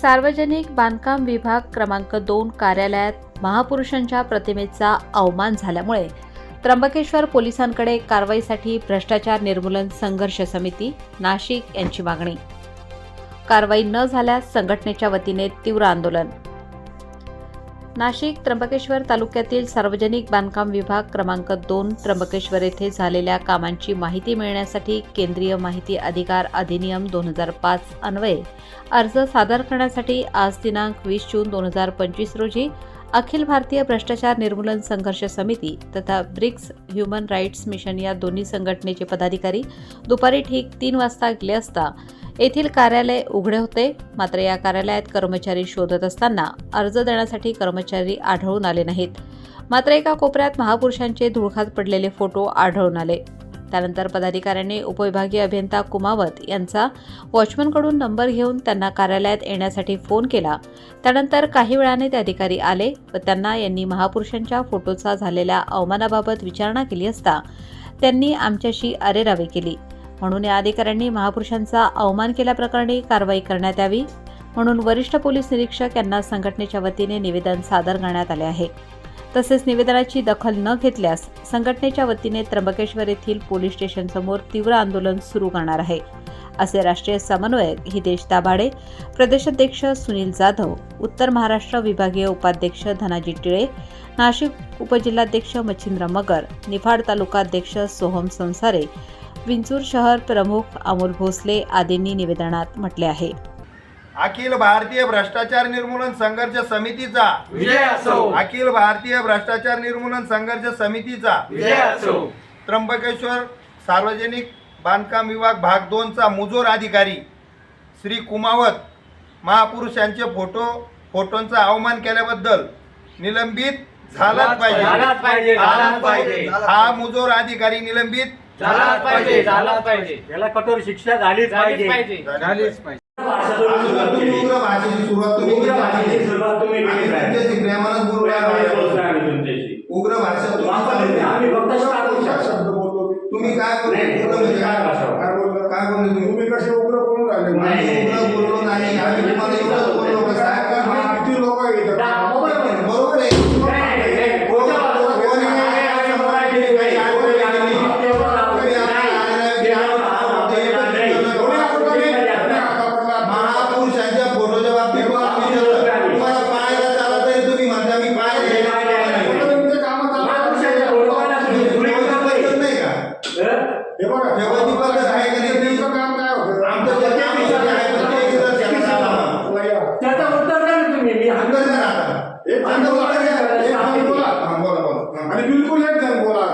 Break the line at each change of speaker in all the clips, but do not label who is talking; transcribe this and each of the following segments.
सार्वजनिक बांधकाम विभाग क्रमांक दोन कार्यालयात महापुरुषांच्या प्रतिमेचा अवमान झाल्यामुळे त्र्यंबकेश्वर पोलिसांकडे कारवाईसाठी भ्रष्टाचार निर्मूलन संघर्ष समिती नाशिक यांची मागणी. कारवाई न झाल्यास संघटनेच्या वतीने तीव्र आंदोलन. नाशिक त्र्यंबकेश्वर तालुक्यातील सार्वजनिक बांधकाम विभाग क्रमांक दोन त्र्यंबकेश्वर येथे झालेल्या कामांची माहिती मिळण्यासाठी केंद्रीय माहिती अधिकार अधिनियम दोन हजार पाच अन्वये अर्ज सादर करण्यासाठी आज दिनांक वीस जून दोन हजार पंचवीस रोजी अखिल भारतीय भ्रष्टाचार निर्मूलन संघर्ष समिती तथा ब्रिक्स ह्युमन राईट्स मिशन या दोन्ही संघटनेचे पदाधिकारी दुपारी ठीक तीन वाजता गेले असता येथील कार्यालय उघडे होते. मात्र या कार्यालयात कर्मचारी शोधत असताना अर्ज देण्यासाठी कर्मचारी आढळून आले नाहीत. मात्र एका कोपऱ्यात महापुरुषांचे धुळखात पडलेले फोटो आढळून आले. त्यानंतर पदाधिकाऱ्यांनी उपविभागीय अभियंता कुमावत यांचा वॉचमनकडून नंबर घेऊन त्यांना कार्यालयात येण्यासाठी फोन केला. त्यानंतर काही वेळाने ते अधिकारी आले व त्यांना यांनी महापुरुषांच्या फोटोचा झालेल्या अवमानाबाबत विचारणा केली असता त्यांनी आमच्याशी अरेरावी केली. म्हणून या अधिकाऱ्यांनी महापुरुषांचा अवमान केल्याप्रकरणी कारवाई करण्यात यावी. म्हणून वरिष्ठ पोलीस निरीक्षक यांना संघटनेच्या वतीने निवेदन सादर करण्यात आले आहे. तसेच निवेदनाची दखल न घेतल्यास संघटनेच्या वतीने त्र्यंबकेश्वर येथील पोलीस स्टेशनसमोर तीव्र आंदोलन सुरू करणार आहे. असे राष्ट्रीय समन्वयक हितेश दाभाडे प्रदेशाध्यक्ष सुनील जाधव उत्तर महाराष्ट्र विभागीय उपाध्यक्ष धनाजी टिळे नाशिक उपजिल्हाध्यक्ष मच्छिंद्र मगर निफाड तालुकाध्यक्ष सोहम संसारे विंचूर शहर प्रमुख अमोल भोसले आदींनी निवेदनात म्हटले आहे.
अखिल भारतीय भ्रष्टाचार निर्मूलन संघर्ष समितीचा.
विजय असो.
अखिल भारतीय भ्रष्टाचार निर्मूलन संघर्ष समितीचा.
विजय असो.
त्र्यंबकेश्वर सार्वजनिक बांधकाम विभाग भाग दोनचा मुजोर अधिकारी श्री कुमावत महापुरुष यांचे फोटो फोटोंचा अवमान केल्याबद्दल निलंबित झालाच पाहिजे.
झालाच पाहिजे.
हा मुजोर अधिकारी निलंबित
झालाच पाहिजे. झालाच पाहिजे.
याला कठोर शिक्षा झालीच पाहिजे.
झालीच पाहिजे. भाषेची सुरुवात तुम्ही
उग्र
केली.
भाषेची सुरुवात तुम्ही.
तुमच्याशी
प्रेमाने. आम्ही.
उग्र भाषा.
आम्ही फक्त
शब्द बोलतो.
तुम्ही काय
काय
काय
भाषा?
काय बोलले? काय बोलले तुम्ही
तुम्ही कसे उग्र बोलून राहिले एक जण बोला, एक जण बोला.
हा, बोला बोला.
आणि बिलकुल एक जण बोला.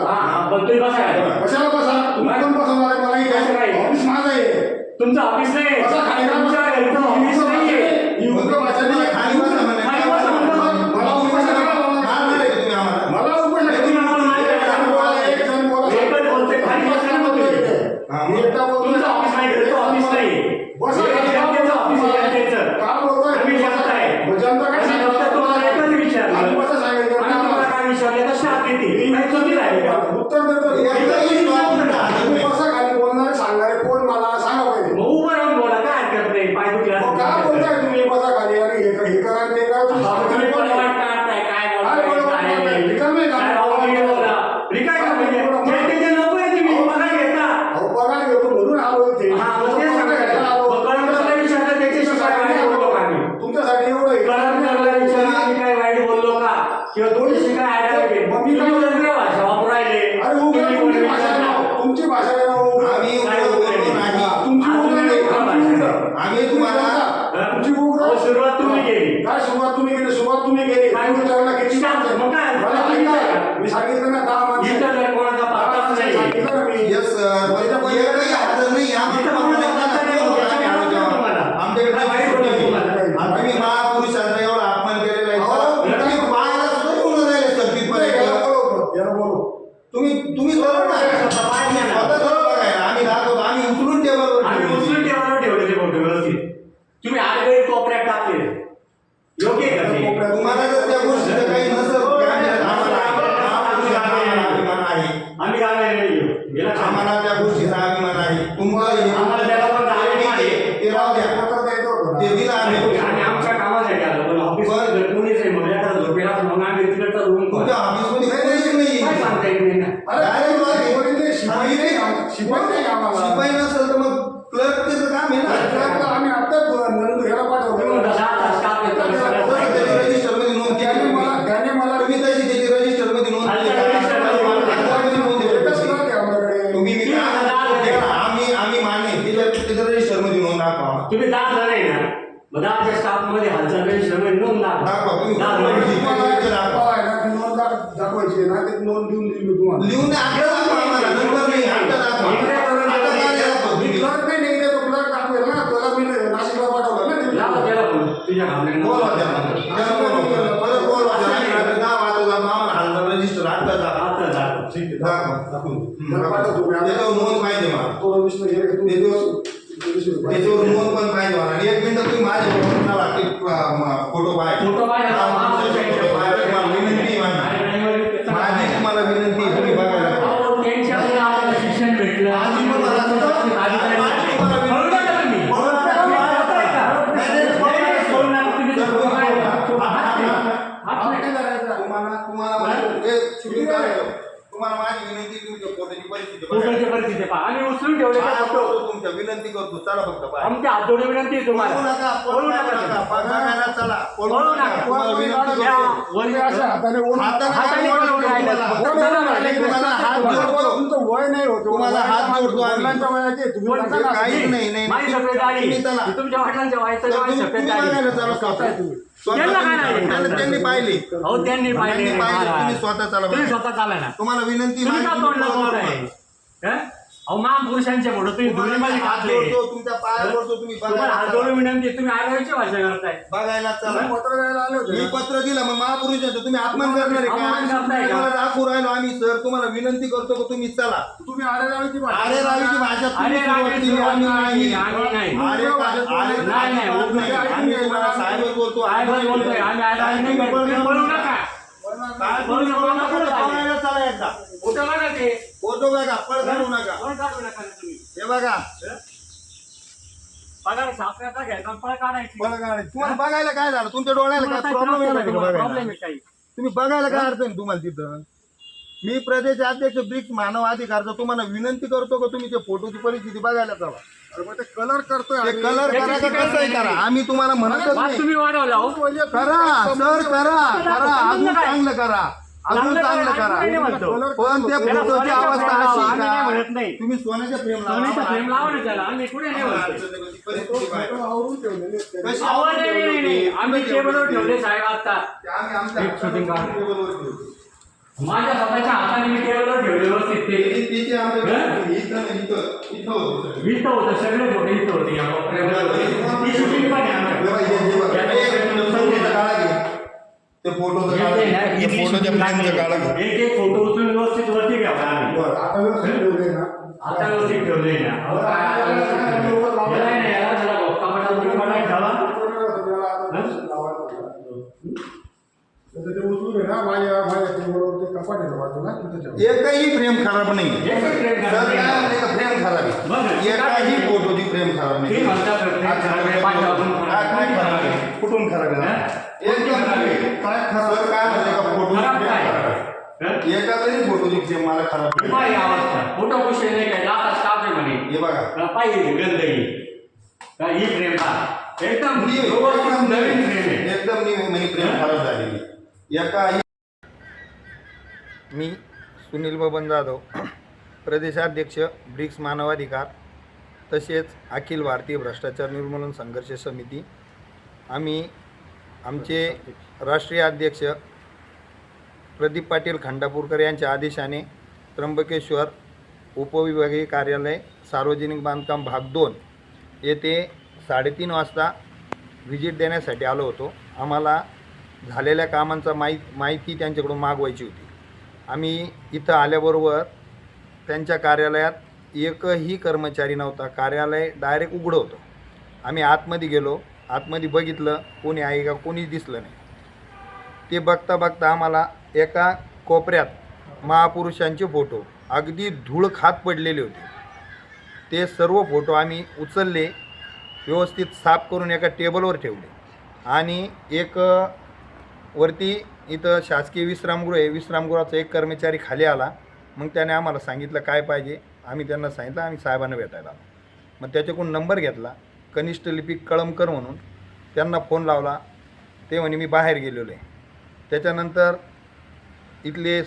पण तुम्ही बसा.
कशाला बसा. तुम्ही पण बसवणार आहे?
कसं
काय
काय?
ऑफिस माझं आहे.
तुमचं ऑफिस नाही.
बसा खाली
घरचं ऑफिस
ही उग्र भाषा नाही.
खाली बसा म्हणे.
खाली बसा म्हणलं.
मला उपोषण नका बोलू.
मारणार आहे का तुम्ही आम्हाला
मला उपोषण
तुम्ही आम्हाला नाही
एक जण बोला, एक जण बोला.
एकच बोलते, खाली बसा ना तुम्ही.
हा,
मी एकटा बोलतोय.
तुमचं ऑफिस नाही घरचं ऑफिस नाही
बसा
हे
खाली.
जनतेचं ऑफिस आहे जनतेचं
का बोलतोय?
आम्ही जनता आहे
मग जनता काय
आम्ही
सांगणार?
फक्त तुम्हाला एकच विचारलं
आम्ही कसं सांगायचं?
आम्ही तुम्हाला काय विचारलं तर शाप देते नाही चुकी झाली का
उत्तर देतो.
एकही जबाब नाही.
तुम्ही कसं खाली बोलणारे सांगणारे कोण मला सांगा पहिले
मग उभं राहून बोला काय हरकत नाही पाय दुखला
मग काय बोलताय तुम्ही बसा खाली आणि हे हे करा आणि ते करा तुम्ही
तुम्ही
सांगताय
पण
कोण?
वाट काढताय, काय
काय
बोलताय,
बोलताय?
काय नाही.
रिकामे का?
काय भाऊ वगैरे बोला. रिकामे का म्हणजे? जनतेचे लोक आहे तुम्ही, पगार घेता.
अहो, पगार घेतो म्हणून आलो इथे.
हा, मग तेच सांगायचं.
आलो.
मग कळमनुरीला विचारलं, त्याच्याशी काय वाईट बोललो का आम्ही?
तुमच्यासाठी एवढं आहे.
कळमनुरीला विचारलं, आम्ही काय वाईट बोललो का? किंवा थोडीशी Barcelona
ना
ते नोंद
देईल मी तुम्हाला
लिहून आता दाखवा आम्हाला नंबर नाही आता दाखवा
इकडे बघा,
आता काय दाखवा
मी
तुम्ही?
क्लर्क नाही निघले तो क्लर्क दाखवेल ना त्याला मी नाशिकला पाठवलं ना
बोलू. तुझ्या घाबरण्यानं.
बोलवा त्यांना. त्यांना बोलवा. परत बोलवा त्यांना. रात्री दहा वाजता जाऊन आम्हाला हालचाल रजिस्टर आता दाखवा.
आता जा.
ठीक आहे
दाखवा.
दाखवून
हम्म.
मला पाठवतो मी आता.
त्याच्यावर नोंद पाहिजे मला
थोडं विष्णू हे तू
ते दिवस-
त्याच्यावर
त्याच्यावर नोंद पण पाहिजे मला आणि एक मिनिट तुम्ही माझ्या फोटो चला ते फोटो पाहिजे
फोटो पाहिजे.
फोटो पाहिजे. तुम्हाला विनंती आहे माझी माझी तुम्हाला विनंती आहे तुम्ही बघायला
अहो, त्यांच्यामुळे आम्हाला शिक्षण भेटलं
आधी पण मला
अधिकारी-
आधी तुम्हाला
बोलू नका तुम्ही.
बोलू नका.
बोलताय का?
नाही, नाही, बोलू नका.
बोलू नका. तुम्ही
तर
तर
तुम्ही-
बोलताय.
हात नाही.
हात नाही.
तुम्हाला तुम्हाला माझी- ए, shooting करायचं. तुम्हाला माझी विनंती आहे, तुमच्या फोटोची परिस्थिती बघा.
गुगलची परिस्थिती पहा आम्ही उचलून ठेवले का
पाया
फोटो
पडतो तुमच्या विनंती करतो चला फक्त पाया.
आमची हातोडी विनंती आहे
बोलू
तुम्हाला
नका
बोलू
बोलू
नका
नका बघायला चला बोलू
बोलू
नका
नका.
तुम्हाला विनंती
वर
हाताने ओढून-
हाताने
हाताने राहिलं.
तुम्हाला?
बोलू नका.
तुम्हाला हात जोडतो
तुमचं वय नाही होत
तुम्हाला हात जोडतो आम्ही.
वडिलांच्या वयाचे. तुम्ही
बोलू
नका.
काहीच नाही नाही
माझी
नाही.
सफेद दाढी
तुम्ही चला.
तुमच्या
तुम्ही
सफेद
तुम्ही
दाढी
बघायला चला स्वतः स्वतः
त्यांना काय नाही?
तुम्ही- त्यांना- त्यांनी पाहिली
अहो त्यांनी पाहिले
त्यांनी पाहिली तुम्ही स्वतः चला
तुम्ही. स्वतः चाला ना
तुम्हाला विनंती
तुम्ही का तोंडला हं? अहो महापुरुषांचे फोटो तुम्ही धुळीमध्ये
हात
घातले.
जोडतो तुमच्या पाया पडतो तुम्ही
तुम्हाला
बघायला
हात
चला.
विनंती तुम्ही आरोग्याची भाषा करताय.
बघायला चला
तुम्ही पत्र द्यायला आले
मी? पत्र दिलं मग महापुरुषाचं तुम्ही अपमान करणार आहे
अपमान करताय
का?
का?
तुम्हाला दाखवू राहिलो आम्ही सर. तुम्हाला विनंती करतो की तुम्ही चला.
तुम्ही आरे रावीची भाषा
अरे रावीची भाषा तुम्ही
अरे
सुरुवात
रावीची
केली, आम्ही
भाषा
नाही.
आम्ही नाही.
अरे
नाही, नाही.
आम्ही तुम्हाला साहेबच बोलतो.
साहेबच बोलतोय, आम्ही आलो, आम्ही नाही. तुम्ही बोलू नका.
साहेब
बोलू नका, बोलू नका.
बघायला चला एकदा.
फोटो बघा ते.
फोटो बघा पळ काढू नका.
फोटो काढू नका तुम्ही.
हे बघा.
पगार सापड्याचा घ्यायचा फळ काढायची.
पळ काढायचं. तुम्हाला बघायला काय झालं? तुमच्या डोळ्याला काय प्रॉब्लेम बघायला?
आहे काही.
तुम्ही बघायला काय अडचण तुम्हाला तिथं? मी प्रदेश अध्यक्ष ब्रिक्स मानव अधिकारचा तुम्हाला विनंती करतो का तुम्ही ते फोटोची परिस्थिती बघायला चला
अरे मग ते कलर करतोय
ते
आम्ही.
कलर कसंही करा आम्ही तुम्हाला म्हणतच
वाद
नाही
तुम्ही वाढवला हो
करा सर करा करा अजून चांगलं करा अजून चांगलं करा
आम्ही नाही म्हणतो.
पण त्या
त्याला
फोटोची
सोन्याचा
अवस्था
लावा,
अशी
आम्ही नाही
का
म्हणत नाही.
तुम्ही सोन्याच्या फ्रेम लावा
सोन्याचा
आम्हाला
फ्रेम लावा ना त्याला आम्ही कुठे नाही
आम्हाला
म्हणतो
अडचण नाही, परिस्थिती बाहेर.
फोटो आवरून ठेवलेले आहेत त्यांनी.
कशी
आवाज
आवडते
नाही, नाही, नाही.
एवढी?
आम्ही टेबलवर ठेवले साहेब आता
आम्ही आमच्या. टेबलवर ठेवतो.
माझ्या स्वतःच्या हाताने मी टेबलवर ठेवले व्यवस्थित ते. हं?
इथं होतं सगळं.
होतं इथं होते या ती शूटिंग पण आहे.
एक. ते.
एक एक फोटो उचलून व्यवस्थित वरती घ्यावा आम्ही.
बरं.
आता व्यवस्थित ठेवले ना.
आता व्यवस्थित ठेवले ना.
माझ्या माझ्या ठेवा.
एकही फ्रेम खराब नाही
एकही खराब नाही.
फ्रेम खराब
बघ,
आहे एकाही फोटोची फ्रेम खराब नाही
म्हणतात खराब आहे,
काय काय खराब आहे कुठून खराब आहे
हं?
एकदम खराब आहे काय खराब सर, काय म्हणते का फोटोची
खराब
फ्रेम
काय?
खराब आहे
हं?
एका तरी फोटोची फ्रेम मला खराब आहे.
पाय अवस्था फ़ोटो कुशे नाही काय लाता स्टाफ आहे म्हणे
हे बघा
का पाहिजे गंदगी का ही प्रेम का एकदम व्यवस्थित नवीन आहे
एकदम फ्रेम खराब झालेली एकाही मी सुनील बबन जाधव प्रदेशाध्यक्ष ब्रिक्स मानवाधिकार तसेच अखिल भारतीय भ्रष्टाचार निर्मूलन संघर्ष समिती. आम्ही आमचे राष्ट्रीय अध्यक्ष प्रदीप पाटील खंडापूरकर यांच्या आदेशाने त्र्यंबकेश्वर उपविभागीय कार्यालय सार्वजनिक बांधकाम भाग दोन येथे साडेतीन वाजता व्हिजिट देण्यासाठी आलो होतो. आम्हाला झालेल्या कामांचा माहि माहिती त्यांच्याकडून मागवायची होती. आम्ही इथं आल्याबरोबर त्यांच्या कार्यालयात एकही कर्मचारी नव्हता. कार्यालय डायरेक्ट उघडं होतं. आम्ही आतमध्ये गेलो. आतमध्ये बघितलं कोणी आहे का कोणीच दिसलं नाही. ते बघता बघता आम्हाला एका कोपऱ्यात महापुरुषांचे फोटो अगदी धूळ खात पडलेले होते. ते सर्व फोटो आम्ही उचलले व्यवस्थित साफ करून एका टेबलवर ठेवले. आणि एक वरती इथं शासकीय विश्रामगृह आहे. विश्रामगृहाचा एक कर्मचारी खाली आला. मग त्याने आम्हाला सांगितलं काय पाहिजे? आम्ही त्यांना सांगितलं आम्ही साहेबांना भेटायला आलो. मग त्याच्याकडून नंबर घेतला. कनिष्ठ लिपिक कळमकर म्हणून त्यांना फोन लावला. ते म्हणे मी बाहेर गेलेलो आहे. त्याच्यानंतर इथले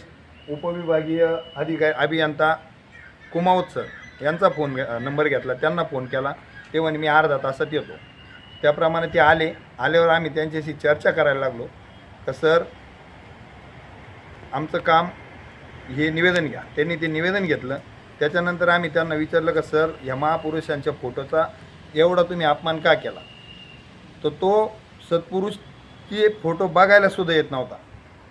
उपविभागीय अधिकारी अभियंता कुमावत सर यांचा फोन घे- नंबर घेतला. त्यांना फोन केला. ते म्हणे मी अर्धा तासात येतो. त्याप्रमाणे ते आले. आल्यावर आम्ही त्यांच्याशी चर्चा करायला लागलो. तर सर आमचं काम हे निवेदन घ्या. त्यांनी ते निवेदन घेतलं. त्याच्यानंतर आम्ही त्यांना विचारलं का सर ह्या महापुरुषांच्या फोटोचा एवढा तुम्ही अपमान का केला? तर तो सत्पुरुष ती फोटो बघायला सुद्धा येत नव्हता.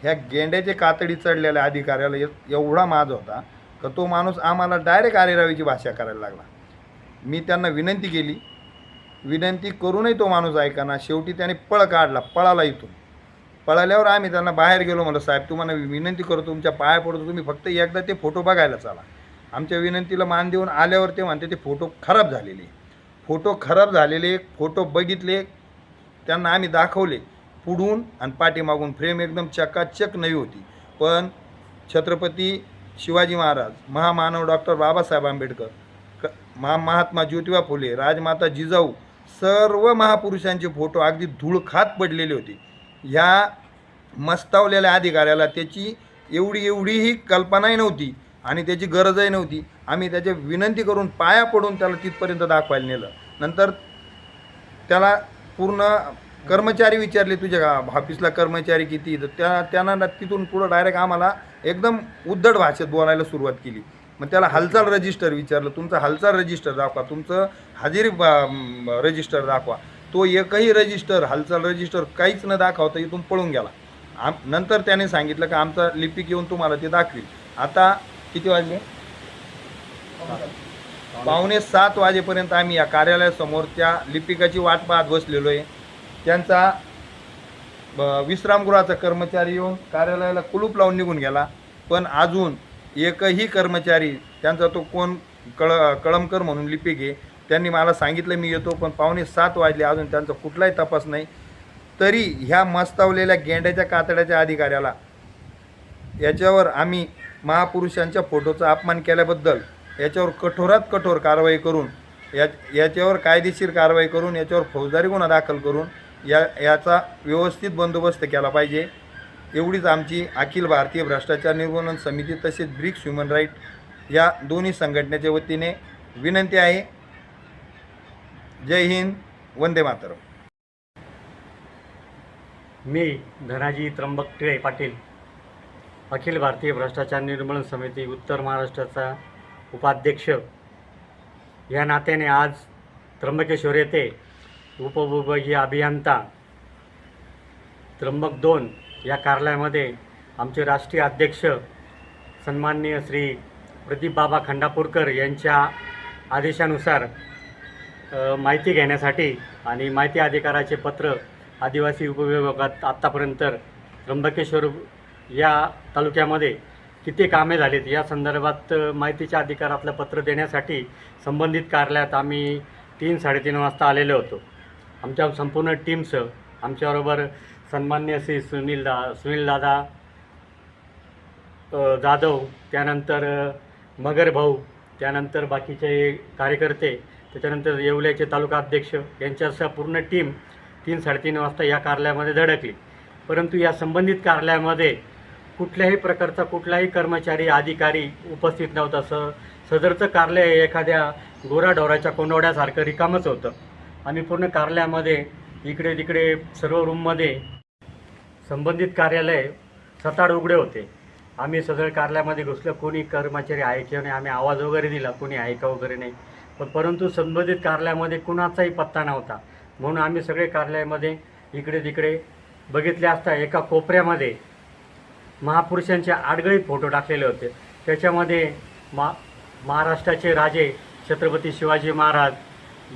ह्या गेंड्याचे कातडी चढलेल्या अधिकाऱ्याला एवढा माज होता का तो माणूस आम्हाला डायरेक्ट आरेरावीची भाषा करायला लागला. मी त्यांना विनंती केली. विनंती करूनही तो माणूस ऐकाना. शेवटी त्याने पळ काढला पळाला इथून. पळाल्यावर आम्ही त्यांना बाहेर गेलो म्हणलं साहेब तुम्हाला विनंती करतो तुमच्या पाया पडतो तुम्ही फक्त एकदा ते फोटो बघायला चाला. आमच्या विनंतीला मान देऊन आल्यावर ते म्हणते ते फोटो खराब झालेले. फोटो खराब झालेले फोटो बघितले त्यांना आम्ही दाखवले पुढून आणि पाठीमागून. फ्रेम एकदम चकाचक नवी होती. पण छत्रपती शिवाजी महाराज महामानव डॉक्टर बाबासाहेब आंबेडकर क महा महात्मा ज्योतिबा फुले राजमाता जिजाऊ सर्व महापुरुषांचे फोटो अगदी धूळखात पडलेले होते. ह्या मस्तावलेल्या अधिकाऱ्याला त्याची एवढी एवढीही कल्पनाही नव्हती आणि त्याची गरजही नव्हती. आम्ही त्याच्या विनंती करून पाया पडून त्याला तिथपर्यंत दाखवायला नेलं. नंतर त्याला पूर्ण कर्मचारी विचारले तुझ्या ऑफिसला कर्मचारी किती? तर त्या त्यांना तिथून पुढं डायरेक्ट आम्हाला एकदम उद्धट भाषेत बोलायला सुरुवात केली. मग त्याला हालचाल रजिस्टर विचारलं तुमचं हालचाल रजिस्टर दाखवा तुमचं हजेरी रजिस्टर दाखवा. तो एकही रजिस्टर हालचाल रजिस्टर काहीच न दाखवता इथून पळून गेला. आम नंतर त्याने सांगितलं की आमचा लिपिक येऊन तुम्हाला ते दाखवी आता किती वाजले? पावणे सात वाजेपर्यंत आम्ही या कार्यालयासमोर त्या लिपिकाची वाट पाहत बसलेलो आहे. त्यांचा ब- विश्रामगृहाचा कर्मचारी येऊन कार्यालयाला कुलूप लावून निघून गेला. पण अजून एकही कर्मचारी त्यांचा तो कोण कळ कळमकर म्हणून लिपिक आहे त्यांनी मला सांगितलं मी येतो पण पावणे सात वाजले अजून त्यांचा कुठलाही तपास नाही. तरी ह्या मस्तावलेल्या गेंड्याच्या कातड्याच्या अधिकाऱ्याला याच्यावर आम्ही महापुरुषांच्या फोटोचा अपमान केल्याबद्दल याच्यावर कठोरात कठोर कारवाई करून या याच्यावर कायदेशीर कारवाई करून याच्यावर फौजदारी गुन्हा दाखल करून या याचा व्यवस्थित बंदोबस्त केला पाहिजे. एवढीच आमची अखिल भारतीय भ्रष्टाचार निर्मूलन समिती तसेच ब्रिक्स ह्युमन राईट या दोन्ही संघटनेच्या वतीने विनंती आहे. जय हिंद वंदे मातरम.
मी धनाजी त्र्यंबक टिळे पाटील अखिल भारतीय भ्रष्टाचार निर्मूलन समिती उत्तर महाराष्ट्राचा उपाध्यक्ष. या नात्याने आज त्र्यंबकेश्वर येथे उपविभागीय अभियंता त्र्यंबक दोन या कार्यालयामध्ये आमचे राष्ट्रीय अध्यक्ष सन्माननीय श्री प्रदीप बाबा खंडापूरकर यांच्या आदेशानुसार माहिती घेण्यासाठी आणि माहिती अधिकाराचे पत्र आदिवासी उपविभागात आत्तापर्यंत त्र्यंबकेश्वर या तालुक्यामध्ये किती कामे झालीत? या संदर्भात माहितीच्या अधिकारातलं पत्र देण्यासाठी संबंधित कार्यालयात आम्ही तीन साडेतीन वाजता आलेलो होतो. आमच्या संपूर्ण टीमसह आमच्याबरोबर सन्मान्य श्री सुनील दा सुनील दादा जाधव त्यानंतर मगर भाऊ त्यानंतर बाकीचे कार्यकर्ते त्याच्यानंतर येवल्याचे तालुका अध्यक्ष यांच्यासह पूर्ण टीम तीन साडेतीन वाजता या कार्यालयामध्ये धडकली. परंतु या संबंधित कार्यालयामध्ये कुठल्याही प्रकारचा कुठलाही कर्मचारी अधिकारी उपस्थित नव्हता. स सदरचं कार्यालय एखाद्या गोराढोराच्या कोंडवड्यासारखं रिकामच होतं. आम्ही पूर्ण कार्यालयामध्ये इकडे तिकडे सर्व रूममध्ये संबंधित कार्यालय सताड उघडे होते. आम्ही सदर कार्यालयामध्ये घुसलो. कोणी कर्मचारी आहे किंवा नाही आम्ही आवाज वगैरे दिला. कोणी आहे का वगैरे नाही. पण परंतु संबंधित कार्यालयामध्ये कुणाचाही पत्ता नव्हता. म्हणून आम्ही सगळे कार्यालयामध्ये इकडे तिकडे बघितले असता एका कोपऱ्यामध्ये महापुरुषांचे आडगळी फोटो टाकलेले होते. त्याच्यामध्ये मा महाराष्ट्राचे राजे छत्रपती शिवाजी महाराज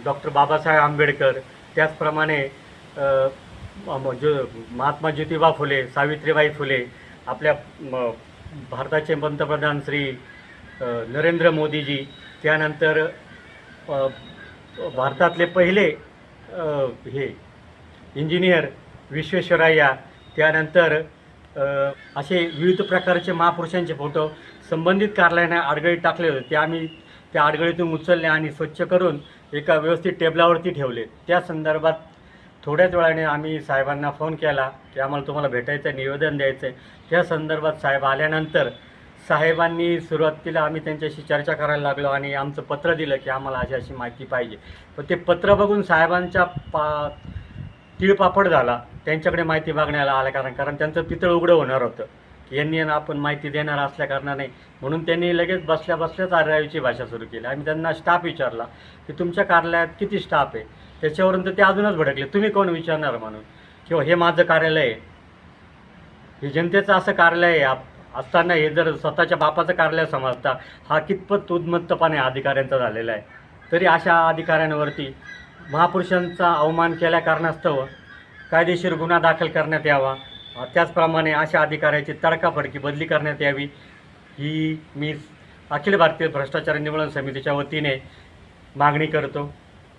डॉक्टर बाबासाहेब आंबेडकर त्याचप्रमाणे जो महात्मा ज्योतिबा फुले सावित्रीबाई फुले आपल्या म, भारताचे पंतप्रधान श्री नरेंद्र मोदीजी त्यानंतर भारतातले पहिले हे इंजिनियर विश्वेश्वरय्या त्यानंतर असे विविध प्रकारचे महापुरुषांचे फोटो संबंधित कार्यालयाने आडगळीत टाकले होते. ते आम्ही त्या आडगळीतून उचलले आणि स्वच्छ करून एका व्यवस्थित टेबलावरती ठेवले. त्या संदर्भात थोड्याच वेळाने आम्ही साहेबांना फोन केला. की आम्हाला तुम्हाला भेटायचं आहे निवेदन द्यायचं आहे. त्या संदर्भात साहेब आल्यानंतर साहेबांनी सुरुवातीला आम्ही त्यांच्याशी चर्चा करायला लागलो आणि आमचं पत्र दिलं की आम्हाला अशी अशी माहिती पाहिजे. पण ते पत्र बघून साहेबांच्या पा तिळपापड झाला. त्यांच्याकडे माहिती मागण्याला आल्या कारण कारण त्यांचं पितळ उघडं होणार होतं. की यांनी यांना आपण माहिती देणार असल्या कारणाने. म्हणून त्यांनी लगेच बसल्या बसल्याच आर्याची भाषा सुरू केली. आम्ही त्यांना स्टाफ विचारला की तुमच्या कार्यालयात किती स्टाफ आहे? त्याच्यावरून तर ते अजूनच भडकले. तुम्ही कोण विचारणार म्हणून? किंवा हे माझं कार्यालय आहे. हे जनतेचं असं कार्यालय आहे. आप- असताना हे जर स्वतःच्या बापाचं कार्यालय समजता हा कितपत उद्मत्तपणे अधिकाऱ्यांचा झालेला आहे. तरी अशा अधिकाऱ्यांवरती महापुरुषांचा अवमान केल्या कारणास्तव कायदेशीर गुन्हा दाखल करण्यात यावा. त्याचप्रमाणे अशा अधिकाऱ्याची तडकाफडकी बदली करण्यात यावी. ही मी अखिल भारतीय भ्रष्टाचार निर्मूलन समितीच्या वतीने मागणी करतो.